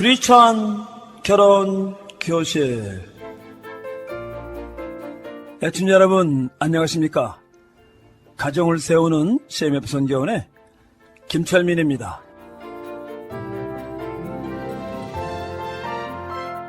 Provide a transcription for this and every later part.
크리스찬 결혼 교실. 애청자 여러분 안녕하십니까? 가정을 세우는 CMF 선교원의 김철민입니다.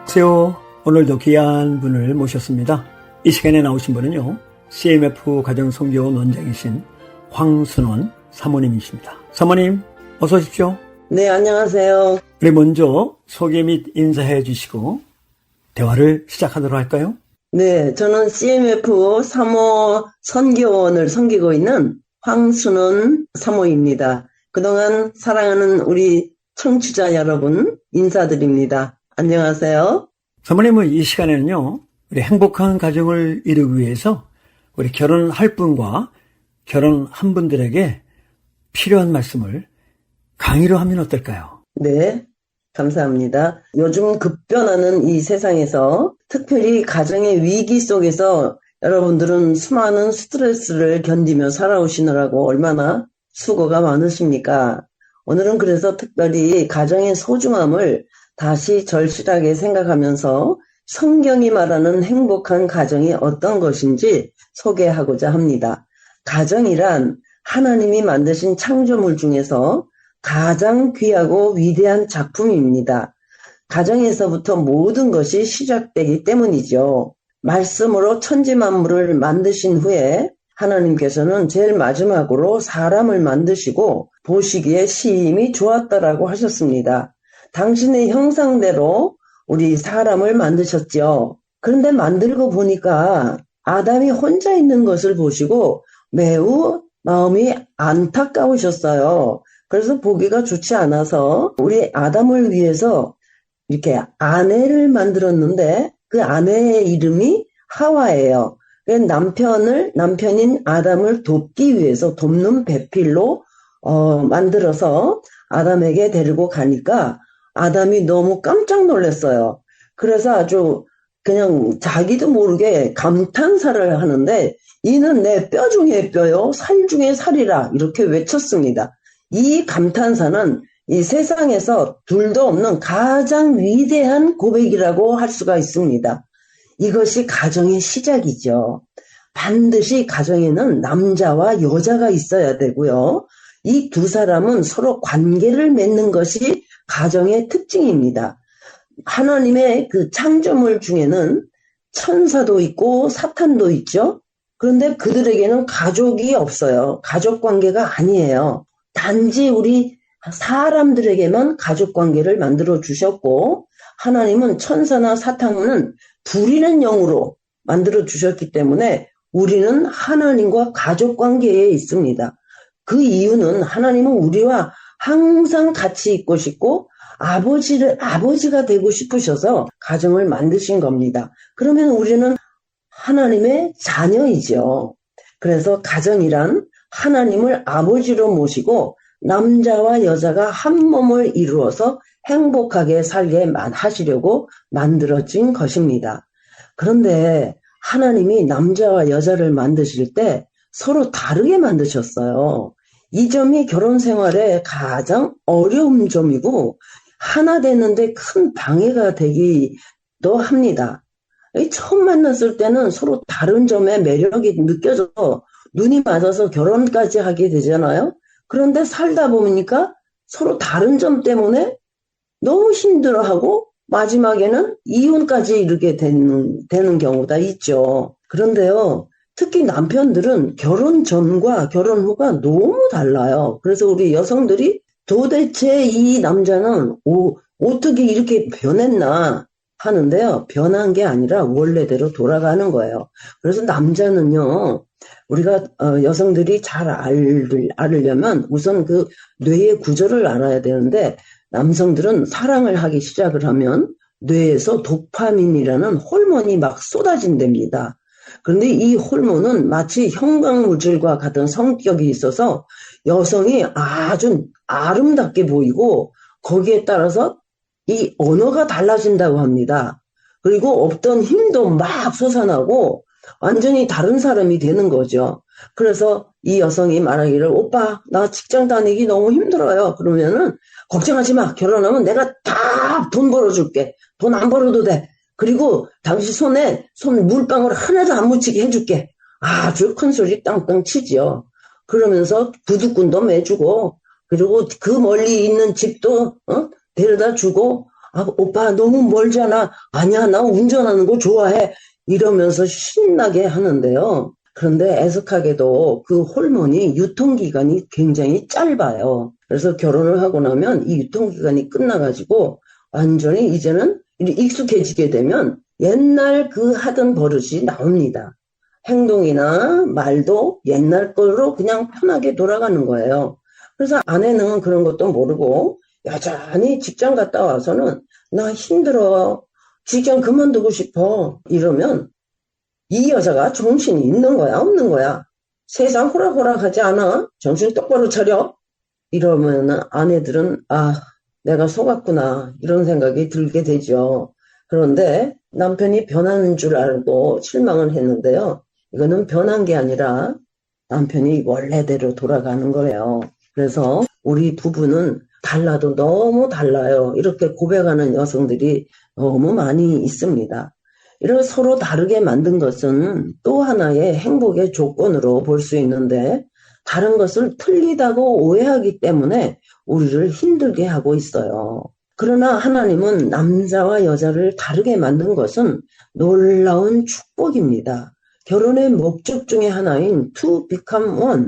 세요 오늘도 귀한 분을 모셨습니다. 이 시간에 나오신 분은요 CMF 가정 선교원 원장이신 황순원 사모님이십니다. 사모님 어서 오십시오. 네, 안녕하세요. 우리 먼저 소개 및 인사해 주시고 대화를 시작하도록 할까요? 네, 저는 CMF 사모 선교원을 섬기고 있는 황순원 사모입니다. 그동안 사랑하는 우리 청취자 여러분 인사드립니다. 안녕하세요. 사모님은 이 시간에는요, 우리 행복한 가정을 이루기 위해서 우리 결혼할 분과 결혼한 분들에게 필요한 말씀을 강의로 하면 어떨까요? 네, 감사합니다. 요즘 급변하는 이 세상에서 특별히 가정의 위기 속에서 여러분들은 수많은 스트레스를 견디며 살아오시느라고 얼마나 수고가 많으십니까? 오늘은 그래서 특별히 가정의 소중함을 다시 절실하게 생각하면서 성경이 말하는 행복한 가정이 어떤 것인지 소개하고자 합니다. 가정이란 하나님이 만드신 창조물 중에서 가장 귀하고 위대한 작품입니다. 가정에서부터 모든 것이 시작되기 때문이죠. 말씀으로 천지 만물을 만드신 후에 하나님께서는 제일 마지막으로 사람을 만드시고 보시기에 시임이 좋았다라고 하셨습니다. 당신의 형상대로 우리 사람을 만드셨죠. 그런데 만들고 보니까 아담이 혼자 있는 것을 보시고 매우 마음이 안타까우셨어요. 그래서 보기가 좋지 않아서 우리 아담을 위해서 이렇게 아내를 만들었는데 그 아내의 이름이 하와예요. 남편을 남편인 아담을 돕기 위해서 돕는 배필로 어, 만들어서 아담에게 데리고 가니까 아담이 너무 깜짝 놀랐어요. 그래서 아주 그냥 자기도 모르게 감탄사를 하는데 이는 내 뼈 중에 뼈요 살 중에 살이라 이렇게 외쳤습니다. 이 감탄사는 이 세상에서 둘도 없는 가장 위대한 고백이라고 할 수가 있습니다. 이것이 가정의 시작이죠. 반드시 가정에는 남자와 여자가 있어야 되고요. 이 두 사람은 서로 관계를 맺는 것이 가정의 특징입니다. 하나님의 그 창조물 중에는 천사도 있고 사탄도 있죠. 그런데 그들에게는 가족이 없어요. 가족 관계가 아니에요. 단지 우리 사람들에게만 가족 관계를 만들어 주셨고 하나님은 천사나 사탄은 부리는 영으로 만들어 주셨기 때문에 우리는 하나님과 가족 관계에 있습니다. 그 이유는 하나님은 우리와 항상 같이 있고 싶고 아버지를 아버지가 되고 싶으셔서 가정을 만드신 겁니다. 그러면 우리는 하나님의 자녀이죠. 그래서 가정이란 하나님을 아버지로 모시고 남자와 여자가 한 몸을 이루어서 행복하게 살게 하시려고 만들어진 것입니다. 그런데 하나님이 남자와 여자를 만드실 때 서로 다르게 만드셨어요. 이 점이 결혼 생활에 가장 어려운 점이고 하나 되는데 큰 방해가 되기도 합니다. 처음 만났을 때는 서로 다른 점에 매력이 느껴져서 눈이 맞아서 결혼까지 하게 되잖아요. 그런데 살다 보니까 서로 다른 점 때문에 너무 힘들어하고 마지막에는 이혼까지 이르게 되는, 되는 경우가 있죠. 그런데요, 특히 남편들은 결혼 전과 결혼 후가 너무 달라요. 그래서 우리 여성들이 도대체 이 남자는 오, 어떻게 이렇게 변했나 하는데요. 변한 게 아니라 원래대로 돌아가는 거예요. 그래서 남자는요, 우리가 어, 여성들이 잘 알, 알으려면 우선 그 뇌의 구조를 알아야 되는데 남성들은 사랑을 하기 시작을 하면 뇌에서 도파민이라는 호르몬이 막 쏟아진답니다. 그런데 이 호르몬은 마치 형광물질과 같은 성격이 있어서 여성이 아주 아름답게 보이고 거기에 따라서 이 언어가 달라진다고 합니다. 그리고 없던 힘도 막 솟아나고 완전히 다른 사람이 되는 거죠. 그래서 이 여성이 말하기를, 오빠, 나 직장 다니기 너무 힘들어요. 그러면은, 걱정하지 마. 결혼하면 내가 다 돈 벌어줄게. 돈 안 벌어도 돼. 그리고 당신 손에 손 물방울 하나도 안 묻히게 해줄게. 아주 큰 소리 땅땅 치지요. 그러면서 구두꾼도 매주고, 그리고 그 멀리 있는 집도, 어? 데려다 주고, 아, 오빠 너무 멀잖아. 아니야, 나 운전하는 거 좋아해. 이러면서 신나게 하는데요. 그런데 애석하게도 그 호르몬이 유통기간이 굉장히 짧아요. 그래서 결혼을 하고 나면 이 유통기간이 끝나가지고 완전히 이제는 익숙해지게 되면 옛날 그 하던 버릇이 나옵니다. 행동이나 말도 옛날 거로 그냥 편하게 돌아가는 거예요. 그래서 아내는 그런 것도 모르고 여전히 직장 갔다 와서는 나 힘들어. 직장 그만두고 싶어. 이러면 이 여자가 정신이 있는 거야, 없는 거야? 세상 호락호락하지 않아? 정신 똑바로 차려? 이러면 아내들은, 아, 내가 속았구나. 이런 생각이 들게 되죠. 그런데 남편이 변하는 줄 알고 실망을 했는데요. 이거는 변한 게 아니라 남편이 원래대로 돌아가는 거예요. 그래서 우리 부부는 달라도 너무 달라요. 이렇게 고백하는 여성들이 너무 많이 있습니다. 이런 서로 다르게 만든 것은 또 하나의 행복의 조건으로 볼 수 있는데 다른 것을 틀리다고 오해하기 때문에 우리를 힘들게 하고 있어요. 그러나 하나님은 남자와 여자를 다르게 만든 것은 놀라운 축복입니다. 결혼의 목적 중의 하나인 to become one,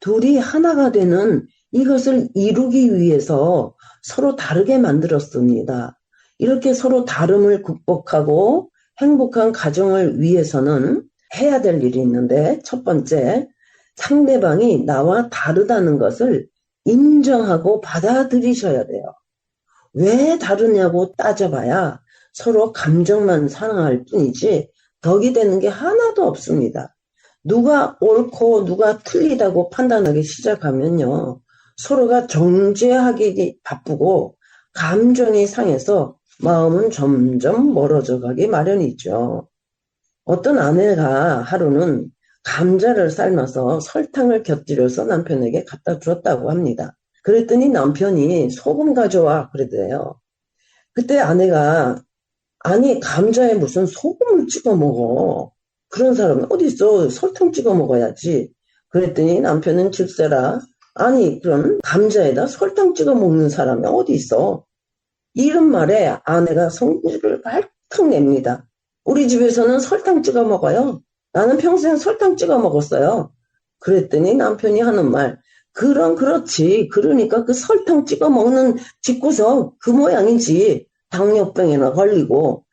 둘이 하나가 되는 이것을 이루기 위해서 서로 다르게 만들었습니다. 이렇게 서로 다름을 극복하고 행복한 가정을 위해서는 해야 될 일이 있는데 첫 번째, 상대방이 나와 다르다는 것을 인정하고 받아들이셔야 돼요. 왜 다르냐고 따져봐야 서로 감정만 상할 뿐이지 덕이 되는 게 하나도 없습니다. 누가 옳고 누가 틀리다고 판단하기 시작하면요. 서로가 정죄하기 바쁘고 감정이 상해서 마음은 점점 멀어져 가기 마련이죠. 어떤 아내가 하루는 감자를 삶아서 설탕을 곁들여서 남편에게 갖다 주었다고 합니다. 그랬더니 남편이 소금 가져와 그러대요. 그때 아내가 아니 감자에 무슨 소금을 찍어 먹어. 그런 사람은 어디 있어? 설탕 찍어 먹어야지. 그랬더니 남편은 즉세라 아니 그럼 감자에다 설탕 찍어 먹는 사람이 어디 있어? 이런 말에 아내가 성질을 발칵 냅니다. 우리 집에서는 설탕 찍어 먹어요. 나는 평생 설탕 찍어 먹었어요. 그랬더니 남편이 하는 말, 그럼 그렇지. 그러니까 그 설탕 찍어 먹는 집구석 그 모양이지. 당뇨병이나 걸리고.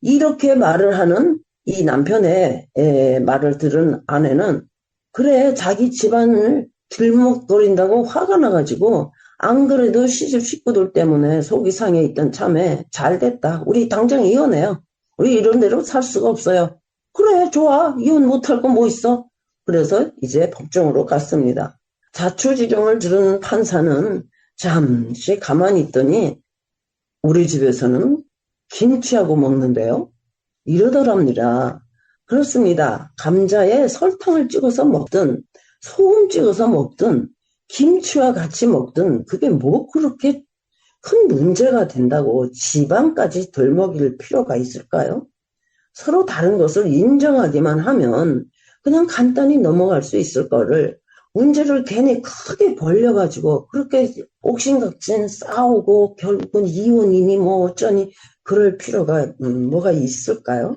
이렇게 말을 하는 이 남편의 에, 말을 들은 아내는 그래 자기 집안을 들먹거린다고 화가 나가지고 안 그래도 시집 식구들 때문에 속이 상해 있던 참에 잘 됐다. 우리 당장 이혼해요. 우리 이런 대로 살 수가 없어요. 그래 좋아 이혼 못할 거 뭐 있어. 그래서 이제 법정으로 갔습니다. 자초지종을 들은 판사는 잠시 가만히 있더니 우리 집에서는 김치하고 먹는데요. 이러더랍니다. 그렇습니다. 감자에 설탕을 찍어서 먹든 소금 찍어서 먹든 김치와 같이 먹든 그게 뭐 그렇게 큰 문제가 된다고 지방까지 덜 먹일 필요가 있을까요? 서로 다른 것을 인정하기만 하면 그냥 간단히 넘어갈 수 있을 거를 문제를 괜히 크게 벌려가지고 그렇게 옥신각신 싸우고 결국은 이혼이니 뭐 어쩌니 그럴 필요가 음, 뭐가 있을까요?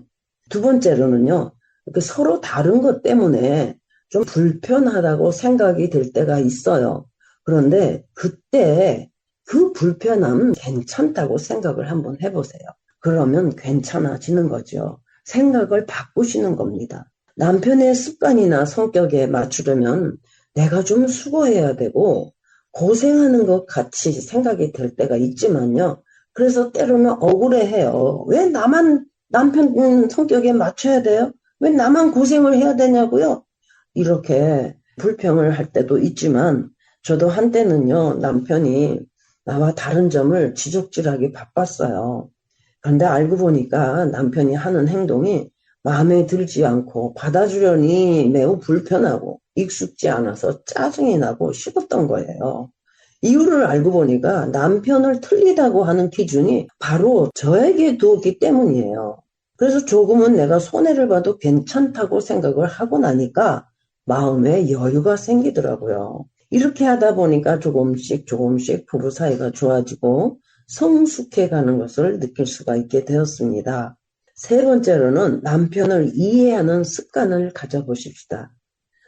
두 번째로는요. 그 서로 다른 것 때문에 좀 불편하다고 생각이 될 때가 있어요. 그런데 그때 그 불편함 괜찮다고 생각을 한번 해보세요. 그러면 괜찮아지는 거죠. 생각을 바꾸시는 겁니다. 남편의 습관이나 성격에 맞추려면 내가 좀 수고해야 되고 고생하는 것 같이 생각이 될 때가 있지만요. 그래서 때로는 억울해해요. 왜 나만 남편 성격에 맞춰야 돼요? 왜 나만 고생을 해야 되냐고요? 이렇게 불평을 할 때도 있지만 저도 한때는요 남편이 나와 다른 점을 지적질하기 바빴어요. 그런데 알고 보니까 남편이 하는 행동이 마음에 들지 않고 받아주려니 매우 불편하고 익숙지 않아서 짜증이 나고 식었던 거예요. 이유를 알고 보니까 남편을 틀리다고 하는 기준이 바로 저에게 두었기 때문이에요. 그래서 조금은 내가 손해를 봐도 괜찮다고 생각을 하고 나니까 마음에 여유가 생기더라고요. 이렇게 하다 보니까 조금씩 조금씩 부부 사이가 좋아지고 성숙해 가는 것을 느낄 수가 있게 되었습니다. 세 번째로는 남편을 이해하는 습관을 가져보십시다.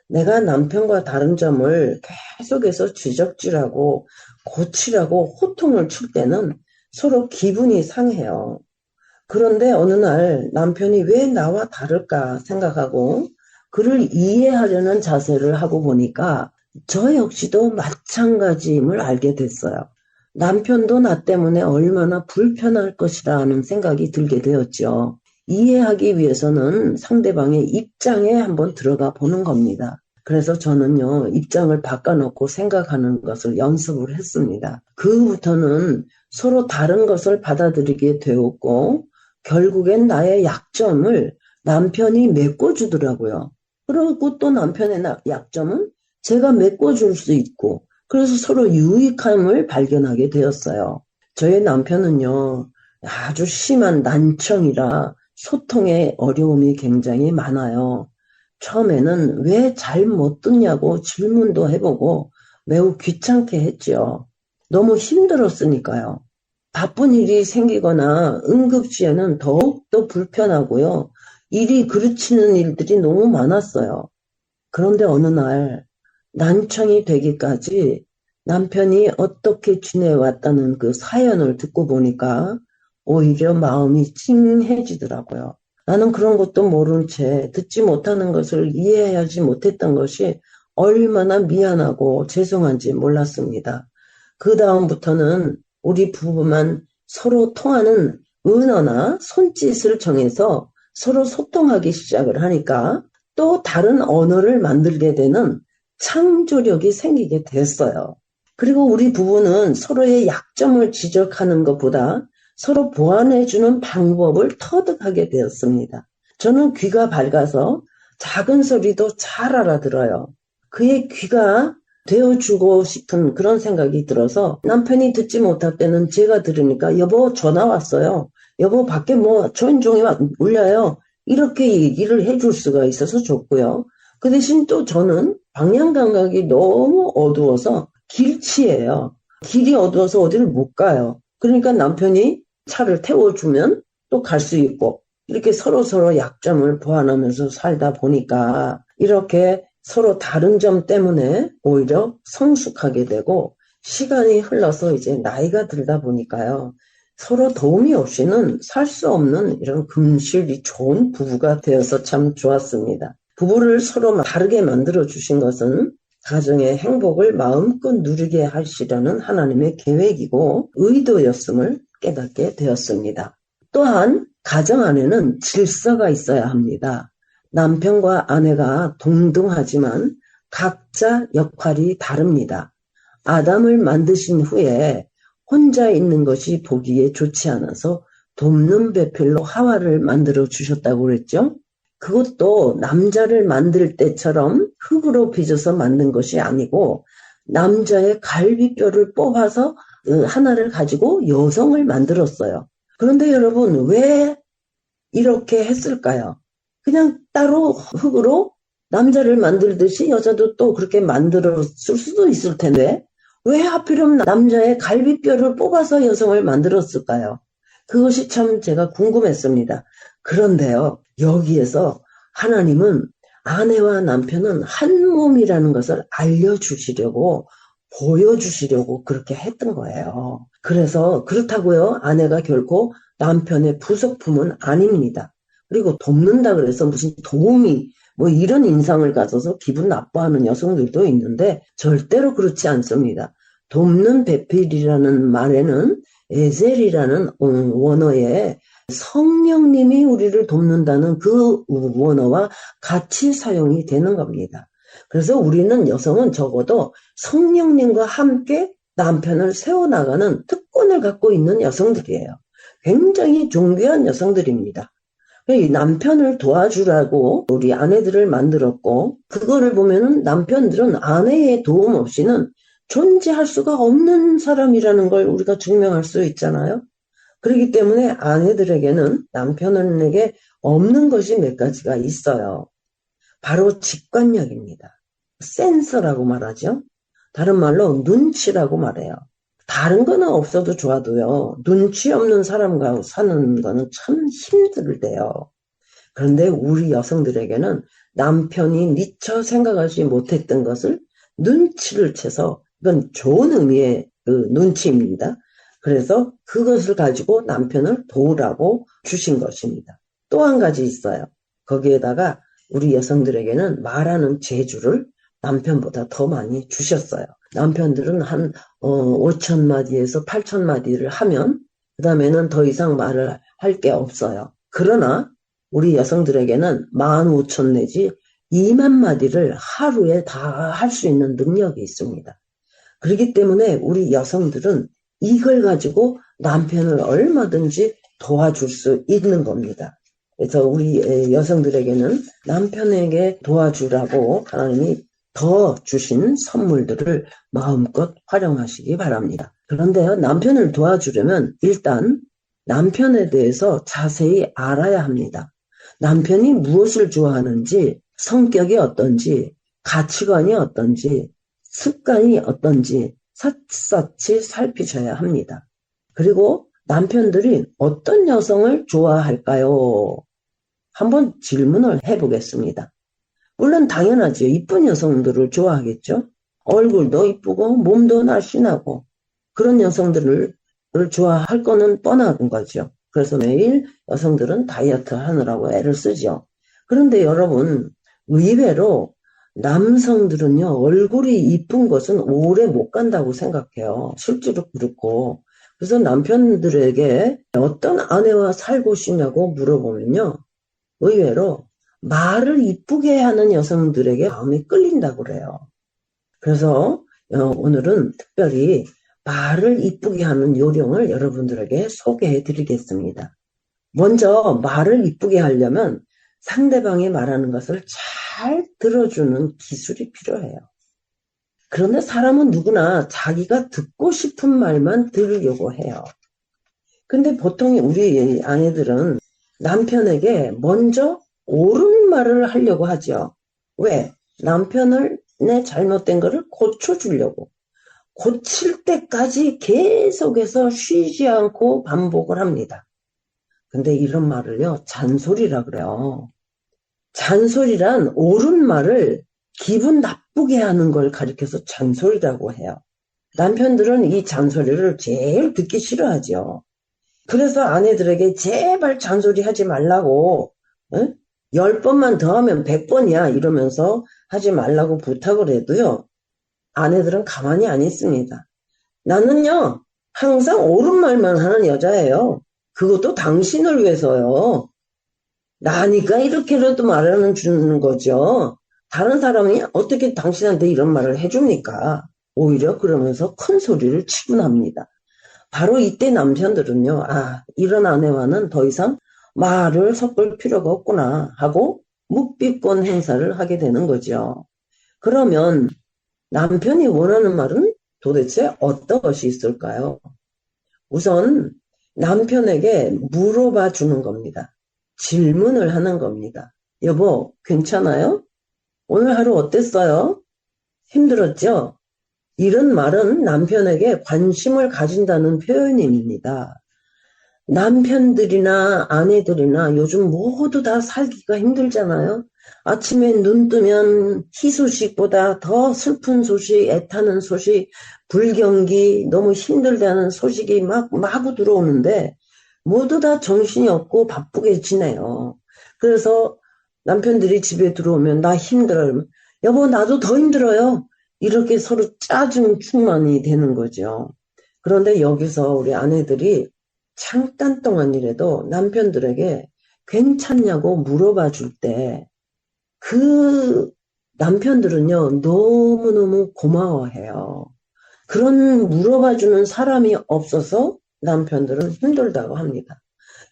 내가 남편과 다른 점을 계속해서 지적질하고 고치라고 호통을 칠 때는 서로 기분이 상해요. 그런데 어느 날 남편이 왜 나와 다를까 생각하고 그를 이해하려는 자세를 하고 보니까 저 역시도 마찬가지임을 알게 됐어요. 남편도 나 때문에 얼마나 불편할 것이라는 생각이 들게 되었죠. 이해하기 위해서는 상대방의 입장에 한번 들어가 보는 겁니다. 그래서 저는요, 입장을 바꿔놓고 생각하는 것을 연습을 했습니다. 그 후부터는 서로 다른 것을 받아들이게 되었고, 결국엔 나의 약점을 남편이 메꿔주더라고요. 그리고 또 남편의 약점은 제가 메꿔줄 수 있고, 그래서 서로 유익함을 발견하게 되었어요. 저의 남편은요, 아주 심한 난청이라 소통에 어려움이 굉장히 많아요. 처음에는 왜 잘 못 듣냐고 질문도 해보고 매우 귀찮게 했죠. 너무 힘들었으니까요. 바쁜 일이 생기거나 응급시에는 더욱더 불편하고요. 일이 그르치는 일들이 너무 많았어요. 그런데 어느 날 난청이 되기까지 남편이 어떻게 지내왔다는 그 사연을 듣고 보니까 오히려 마음이 찡해지더라고요. 나는 그런 것도 모른 채 듣지 못하는 것을 이해하지 못했던 것이 얼마나 미안하고 죄송한지 몰랐습니다. 그 다음부터는 우리 부부만 서로 통하는 은어나 손짓을 정해서 서로 소통하기 시작을 하니까 또 다른 언어를 만들게 되는 창조력이 생기게 됐어요. 그리고 우리 부부는 서로의 약점을 지적하는 것보다 서로 보완해주는 방법을 터득하게 되었습니다. 저는 귀가 밝아서 작은 소리도 잘 알아들어요. 그의 귀가 되어주고 싶은 그런 생각이 들어서 남편이 듣지 못할 때는 제가 들으니까 여보 전화 왔어요. 여보 밖에 뭐 초인종이 울려요. 이렇게 얘기를 해줄 수가 있어서 좋고요. 그 대신 또 저는 방향 감각이 너무 어두워서 길치예요. 길이 어두워서 어디를 못 가요. 그러니까 남편이 차를 태워주면 또 갈 수 있고 이렇게 서로 서로 약점을 보완하면서 살다 보니까 이렇게 서로 다른 점 때문에 오히려 성숙하게 되고 시간이 흘러서 이제 나이가 들다 보니까요. 서로 도움이 없이는 살 수 없는 이런 금실이 좋은 부부가 되어서 참 좋았습니다. 부부를 서로 다르게 만들어 주신 것은 가정의 행복을 마음껏 누리게 하시려는 하나님의 계획이고 의도였음을 깨닫게 되었습니다. 또한 가정 안에는 질서가 있어야 합니다. 남편과 아내가 동등하지만 각자 역할이 다릅니다. 아담을 만드신 후에 혼자 있는 것이 보기에 좋지 않아서 돕는 배필로 하와를 만들어 주셨다고 그랬죠. 그것도 남자를 만들 때처럼 흙으로 빚어서 만든 것이 아니고 남자의 갈비뼈를 뽑아서 어, 하나를 가지고 여성을 만들었어요. 그런데 여러분 왜 이렇게 했을까요? 그냥 따로 흙으로 남자를 만들듯이 여자도 또 그렇게 만들었을 수도 있을 텐데 왜 하필이면 남자의 갈비뼈를 뽑아서 여성을 만들었을까요? 그것이 참 제가 궁금했습니다. 그런데요, 여기에서 하나님은 아내와 남편은 한 몸이라는 것을 알려주시려고 보여주시려고 그렇게 했던 거예요. 그래서 그렇다고요. 아내가 결코 남편의 부속품은 아닙니다. 그리고 돕는다 그래서 무슨 도움이 뭐 이런 인상을 가져서 기분 나빠하는 여성들도 있는데 절대로 그렇지 않습니다. 돕는 배필이라는 말에는 에젤이라는 원어에 성령님이 우리를 돕는다는 그 원어와 같이 사용이 되는 겁니다. 그래서 우리는 여성은 적어도 성령님과 함께 남편을 세워나가는 특권을 갖고 있는 여성들이에요. 굉장히 존귀한 여성들입니다. 이 남편을 도와주라고 우리 아내들을 만들었고, 그거를 보면은 남편들은 아내의 도움 없이는 존재할 수가 없는 사람이라는 걸 우리가 증명할 수 있잖아요. 그렇기 때문에 아내들에게는 남편에게 없는 것이 몇 가지가 있어요. 바로 직관력입니다. 센서라고 말하죠. 다른 말로 눈치라고 말해요. 다른 거는 없어도 좋아도요. 눈치 없는 사람과 사는 거는 참 힘들대요. 그런데 우리 여성들에게는 남편이 미처 생각하지 못했던 것을 눈치를 채서 이건 좋은 의미의 그 눈치입니다. 그래서 그것을 가지고 남편을 도우라고 주신 것입니다. 또 한 가지 있어요. 거기에다가 우리 여성들에게는 말하는 재주를 남편보다 더 많이 주셨어요. 남편들은 한 어, 5천 마디에서 8천 마디를 하면 그 다음에는 더 이상 말을 할 게 없어요. 그러나 우리 여성들에게는 15,000 내지 2만 마디를 하루에 다 할 수 있는 능력이 있습니다. 그렇기 때문에 우리 여성들은 이걸 가지고 남편을 얼마든지 도와줄 수 있는 겁니다. 그래서 우리 여성들에게는 남편에게 도와주라고 하나님이 더 주신 선물들을 마음껏 활용하시기 바랍니다. 그런데요, 남편을 도와주려면 일단 남편에 대해서 자세히 알아야 합니다. 남편이 무엇을 좋아하는지, 성격이 어떤지, 가치관이 어떤지, 습관이 어떤지 샅샅이 살피셔야 합니다. 그리고 남편들이 어떤 여성을 좋아할까요? 한번 질문을 해보겠습니다. 물론 당연하죠. 이쁜 여성들을 좋아하겠죠. 얼굴도 이쁘고 몸도 날씬하고 그런 여성들을 좋아할 거는 뻔한 거죠. 그래서 매일 여성들은 다이어트 하느라고 애를 쓰죠. 그런데 여러분 의외로 남성들은요 얼굴이 이쁜 것은 오래 못 간다고 생각해요. 실제로 그렇고 그래서 남편들에게 어떤 아내와 살고 싶냐고 물어보면요 의외로 말을 이쁘게 하는 여성들에게 마음이 끌린다고 그래요. 그래서 어, 오늘은 특별히 말을 이쁘게 하는 요령을 여러분들에게 소개해 드리겠습니다. 먼저 말을 이쁘게 하려면 상대방이 말하는 것을 잘 들어주는 기술이 필요해요. 그런데 사람은 누구나 자기가 듣고 싶은 말만 들으려고 해요. 근데 보통 우리 아내들은 남편에게 먼저 옳은 말을 하려고 하죠. 왜? 남편을 내 잘못된 거를 고쳐주려고. 고칠 때까지 계속해서 쉬지 않고 반복을 합니다. 근데 이런 말을요, 잔소리라 그래요. 잔소리란 옳은 말을 기분 나쁘게 하는 걸 가리켜서 잔소리라고 해요. 남편들은 이 잔소리를 제일 듣기 싫어하죠. 그래서 아내들에게 제발 잔소리 하지 말라고, 응? 열 번만 더 하면 백 번이야 이러면서 하지 말라고 부탁을 해도요. 아내들은 가만히 안 있습니다. 나는요, 항상 옳은 말만 하는 여자예요. 그것도 당신을 위해서요. 나니까 이렇게라도 말하는 주는 거죠. 다른 사람이 어떻게 당신한테 이런 말을 해줍니까? 오히려 그러면서 큰 소리를 치고 납니다. 바로 이때 남편들은요, 아, 이런 아내와는 더 이상 말을 섞을 필요가 없구나 하고 묵비권 행사를 하게 되는 거죠. 그러면 남편이 원하는 말은 도대체 어떤 것이 있을까요? 우선 남편에게 물어봐 주는 겁니다. 질문을 하는 겁니다. 여보, 괜찮아요? 오늘 하루 어땠어요? 힘들었죠? 이런 말은 남편에게 관심을 가진다는 표현입니다. 남편들이나 아내들이나 요즘 모두 다 살기가 힘들잖아요. 아침에 눈 뜨면 희소식보다 더 슬픈 소식, 애타는 소식, 불경기, 너무 힘들다는 소식이 막 마구 들어오는데 모두 다 정신이 없고 바쁘게 지내요. 그래서 남편들이 집에 들어오면 나 힘들어요. 여보 나도 더 힘들어요. 이렇게 서로 짜증 충만이 되는 거죠. 그런데 여기서 우리 아내들이 잠깐 동안이라도 남편들에게 괜찮냐고 물어봐 줄 때 그 남편들은요 너무너무 고마워해요. 그런 물어봐 주는 사람이 없어서 남편들은 힘들다고 합니다.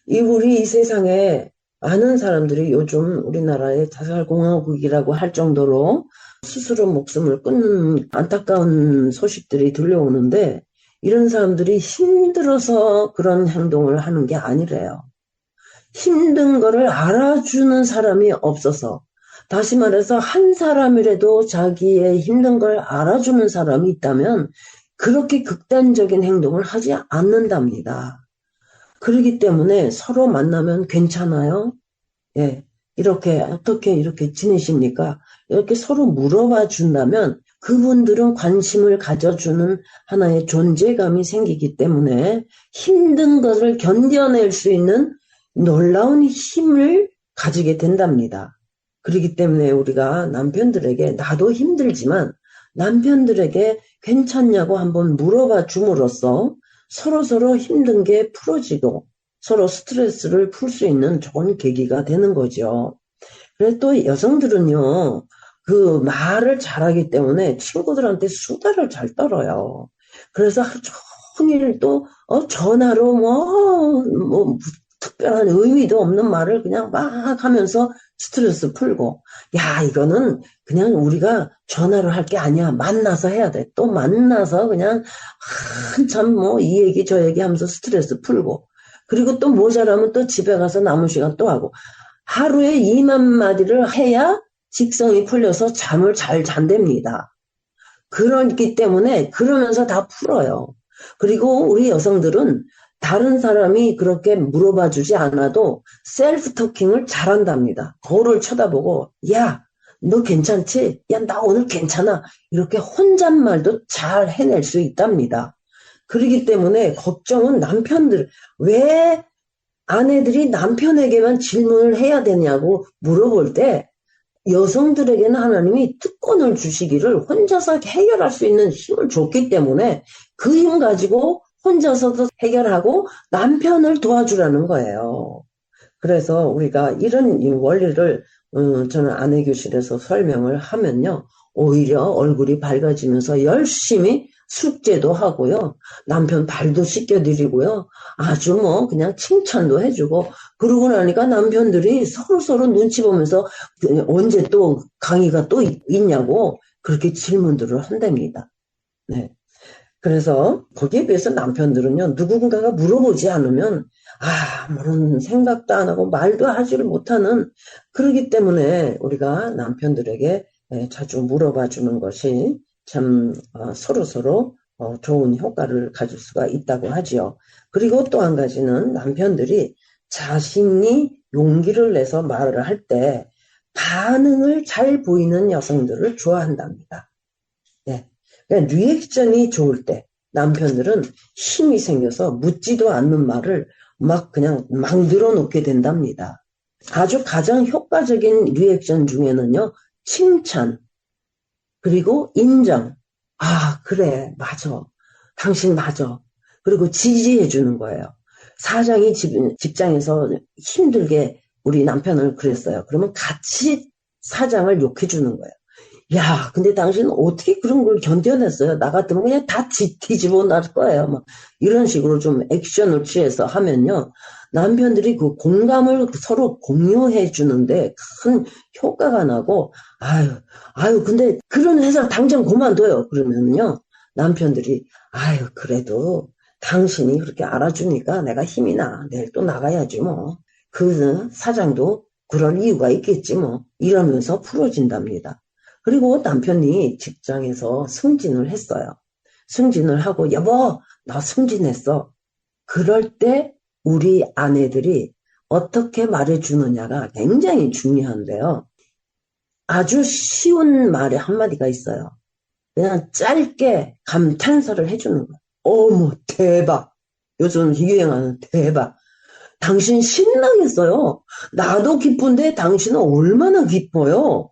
이 우리 이 세상에 많은 사람들이 요즘 우리나라의 자살공화국이라고 할 정도로 스스로 목숨을 끊는 안타까운 소식들이 들려오는데 이런 사람들이 힘들어서 그런 행동을 하는 게 아니래요. 힘든 거를 알아주는 사람이 없어서 다시 말해서 한 사람이라도 자기의 힘든 걸 알아주는 사람이 있다면 그렇게 극단적인 행동을 하지 않는답니다. 그러기 때문에 서로 만나면 괜찮아요? 예. 이렇게, 어떻게 이렇게 지내십니까? 이렇게 서로 물어봐 준다면 그분들은 관심을 가져주는 하나의 존재감이 생기기 때문에 힘든 것을 견뎌낼 수 있는 놀라운 힘을 가지게 된답니다. 그렇기 때문에 우리가 남편들에게 나도 힘들지만 남편들에게 괜찮냐고 한번 물어봐 줌으로써 서로서로 힘든 게 풀어지고 서로 스트레스를 풀 수 있는 좋은 계기가 되는 거죠. 그래서 또 여성들은요, 그 말을 잘하기 때문에 친구들한테 수다를 잘 떨어요. 그래서 하루 종일 또, 어, 전화로 뭐, 뭐, 특별한 의미도 없는 말을 그냥 막 하면서 스트레스 풀고, 야, 이거는 그냥 우리가 전화로 할 게 아니야. 만나서 해야 돼. 또 만나서 그냥 한참 뭐 이 얘기 저 얘기 하면서 스트레스 풀고, 그리고 또 모자라면 또 집에 가서 남은 시간 또 하고, 하루에 2만 마디를 해야 직성이 풀려서 잠을 잘 잔답니다. 그렇기 때문에 그러면서 다 풀어요. 그리고 우리 여성들은 다른 사람이 그렇게 물어봐 주지 않아도 셀프 토킹을 잘한답니다. 거울을 쳐다보고 야, 너 괜찮지? 야, 나 오늘 괜찮아. 이렇게 혼잣말도 잘 해낼 수 있답니다. 그렇기 때문에 걱정은 남편들 왜 아내들이 남편에게만 질문을 해야 되냐고 물어볼 때 여성들에게는 하나님이 특권을 주시기를 혼자서 해결할 수 있는 힘을 줬기 때문에 그 힘 가지고 혼자서도 해결하고 남편을 도와주라는 거예요. 그래서 우리가 이런 원리를 음, 저는 아내 교실에서 설명을 하면요. 오히려 얼굴이 밝아지면서 열심히 숙제도 하고요. 남편 발도 씻겨드리고요. 아주 뭐 그냥 칭찬도 해주고 그러고 나니까 남편들이 서로서로 눈치 보면서 언제 또 강의가 또 있냐고 그렇게 질문들을 한답니다. 네. 그래서 거기에 비해서 남편들은요, 누군가가 물어보지 않으면, 아, 아무런 생각도 안 하고 말도 하지를 못하는, 그러기 때문에 우리가 남편들에게 자주 물어봐 주는 것이 참 어, 서로 서로 어, 좋은 효과를 가질 수가 있다고 하지요. 그리고 또 한 가지는 남편들이 자신이 용기를 내서 말을 할 때 반응을 잘 보이는 여성들을 좋아한답니다. 네. 그러니까 리액션이 좋을 때 남편들은 힘이 생겨서 묻지도 않는 말을 막 그냥 막 늘어놓게 된답니다. 아주 가장 효과적인 리액션 중에는요, 칭찬, 그리고 인정. 아, 그래, 맞아. 당신 맞아. 그리고 지지해 주는 거예요. 사장이 집, 직장에서 힘들게 우리 남편을 그랬어요. 그러면 같이 사장을 욕해 주는 거예요. 야, 근데 당신 어떻게 그런 걸 견뎌냈어요? 나 같으면 그냥 다 뒤집어 놨을 거예요. 막 이런 식으로 좀 액션을 취해서 하면요. 남편들이 그 공감을 서로 공유해 주는데 큰 효과가 나고, 아유, 아유, 근데 그런 회사 당장 그만둬요. 그러면요. 남편들이, 아유, 그래도 당신이 그렇게 알아주니까 내가 힘이 나. 내일 또 나가야지 뭐. 그 사장도 그럴 이유가 있겠지 뭐. 이러면서 풀어진답니다. 그리고 남편이 직장에서 승진을 했어요. 승진을 하고, 여보, 나 승진했어. 그럴 때 우리 아내들이 어떻게 말해주느냐가 굉장히 중요한데요. 아주 쉬운 말에 한마디가 있어요. 그냥 짧게 감탄사를 해주는 거예요. 어머, 대박. 요즘 유행하는 대박. 당신 신나겠어요. 나도 기쁜데 당신은 얼마나 기뻐요.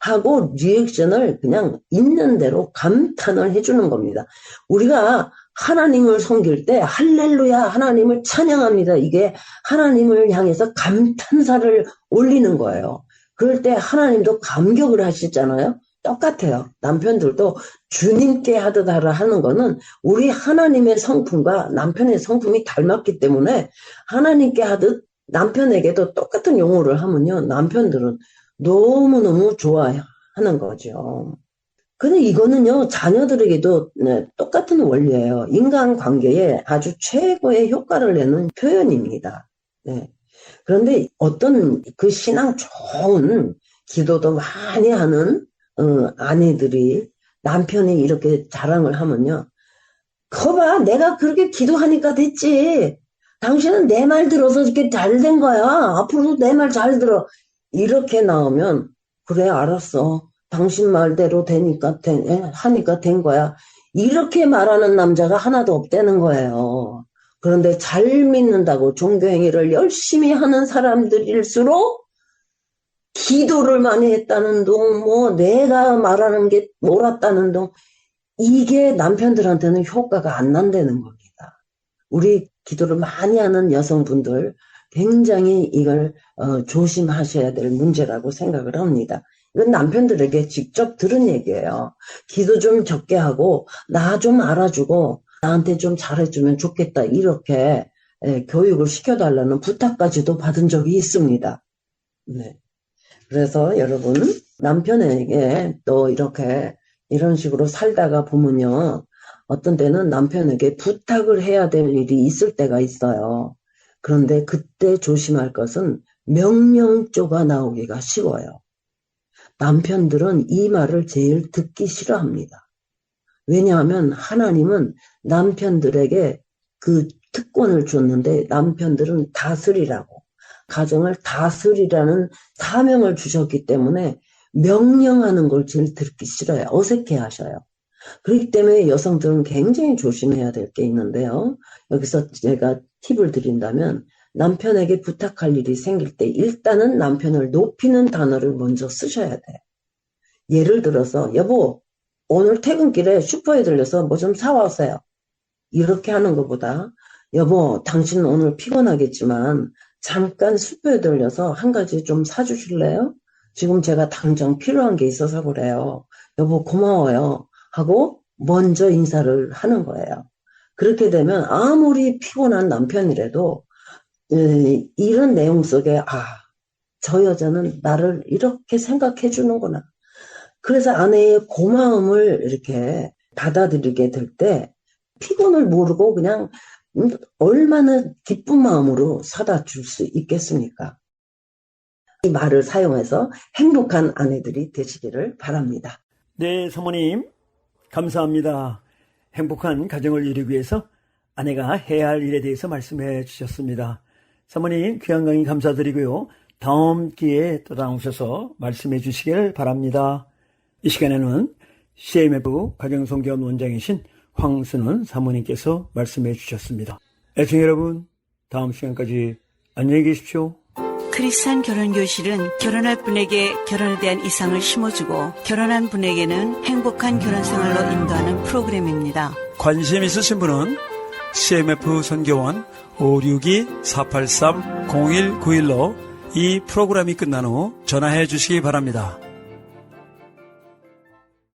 하고 리액션을 그냥 있는 대로 감탄을 해주는 겁니다. 우리가 하나님을 섬길 때 할렐루야 하나님을 찬양합니다. 이게 하나님을 향해서 감탄사를 올리는 거예요. 그럴 때 하나님도 감격을 하시잖아요. 똑같아요. 남편들도 주님께 하듯 하라 하는 거는 우리 하나님의 성품과 남편의 성품이 닮았기 때문에 하나님께 하듯 남편에게도 똑같은 용어를 하면요. 남편들은 너무너무 좋아하는 거죠. 근데 이거는요, 자녀들에게도 네, 똑같은 원리예요. 인간 관계에 아주 최고의 효과를 내는 표현입니다. 네. 그런데 어떤 그 신앙 좋은 기도도 많이 하는 어, 아내들이 남편이 이렇게 자랑을 하면요. 거봐, 내가 그렇게 기도하니까 됐지. 당신은 내 말 들어서 이렇게 잘 된 거야. 앞으로도 내 말 잘 들어. 이렇게 나오면, 그래, 알았어. 당신 말대로 되니까, 된, 에, 하니까 된 거야. 이렇게 말하는 남자가 하나도 없다는 거예요. 그런데 잘 믿는다고 종교행위를 열심히 하는 사람들일수록 기도를 많이 했다는 동, 뭐, 내가 말하는 게 옳았다는 동, 이게 남편들한테는 효과가 안 난다는 겁니다. 우리 기도를 많이 하는 여성분들 굉장히 이걸 어, 조심하셔야 될 문제라고 생각을 합니다. 이건 남편들에게 직접 들은 얘기예요. 기도 좀 적게 하고 나 좀 알아주고 나한테 좀 잘해주면 좋겠다 이렇게 예, 교육을 시켜달라는 부탁까지도 받은 적이 있습니다. 네. 그래서 여러분 남편에게 또 이렇게 이런 식으로 살다가 보면요. 어떤 때는 남편에게 부탁을 해야 될 일이 있을 때가 있어요. 그런데 그때 조심할 것은 명령조가 나오기가 쉬워요. 남편들은 이 말을 제일 듣기 싫어합니다. 왜냐하면 하나님은 남편들에게 그 특권을 줬는데 남편들은 다스리라고 가정을 다스리라는 사명을 주셨기 때문에 명령하는 걸 제일 듣기 싫어요. 어색해 하셔요. 그렇기 때문에 여성들은 굉장히 조심해야 될 게 있는데요. 여기서 제가 팁을 드린다면 남편에게 부탁할 일이 생길 때 일단은 남편을 높이는 단어를 먼저 쓰셔야 돼요. 예를 들어서 여보 오늘 퇴근길에 슈퍼에 들려서 뭐 좀 사와세요. 이렇게 하는 것보다 여보 당신 오늘 피곤하겠지만 잠깐 슈퍼에 들려서 한 가지 좀 사주실래요? 지금 제가 당장 필요한 게 있어서 그래요. 여보 고마워요. 하고 먼저 인사를 하는 거예요. 그렇게 되면 아무리 피곤한 남편이라도 에, 이런 내용 속에 아, 저 여자는 나를 이렇게 생각해 주는구나. 그래서 아내의 고마움을 이렇게 받아들이게 될 때 피곤을 모르고 그냥 음, 얼마나 기쁜 마음으로 사다 줄 수 있겠습니까? 이 말을 사용해서 행복한 아내들이 되시기를 바랍니다. 네, 사모님. 감사합니다. 행복한 가정을 이루기 위해서 아내가 해야 할 일에 대해서 말씀해 주셨습니다. 사모님, 귀한 강의 감사드리고요. 다음 기회에 또 나오셔서 말씀해 주시길 바랍니다. 이 시간에는 CMF 가정성교원 원장이신 황순원 사모님께서 말씀해 주셨습니다. 애청 여러분, 다음 시간까지 안녕히 계십시오. 크리스찬 결혼 교실은 결혼할 분에게 결혼에 대한 이상을 심어주고 결혼한 분에게는 행복한 결혼 생활로 인도하는 프로그램입니다. 관심 있으신 분은 CMF 선교원 562-483-0191로 이 프로그램이 끝난 후 전화해 주시기 바랍니다.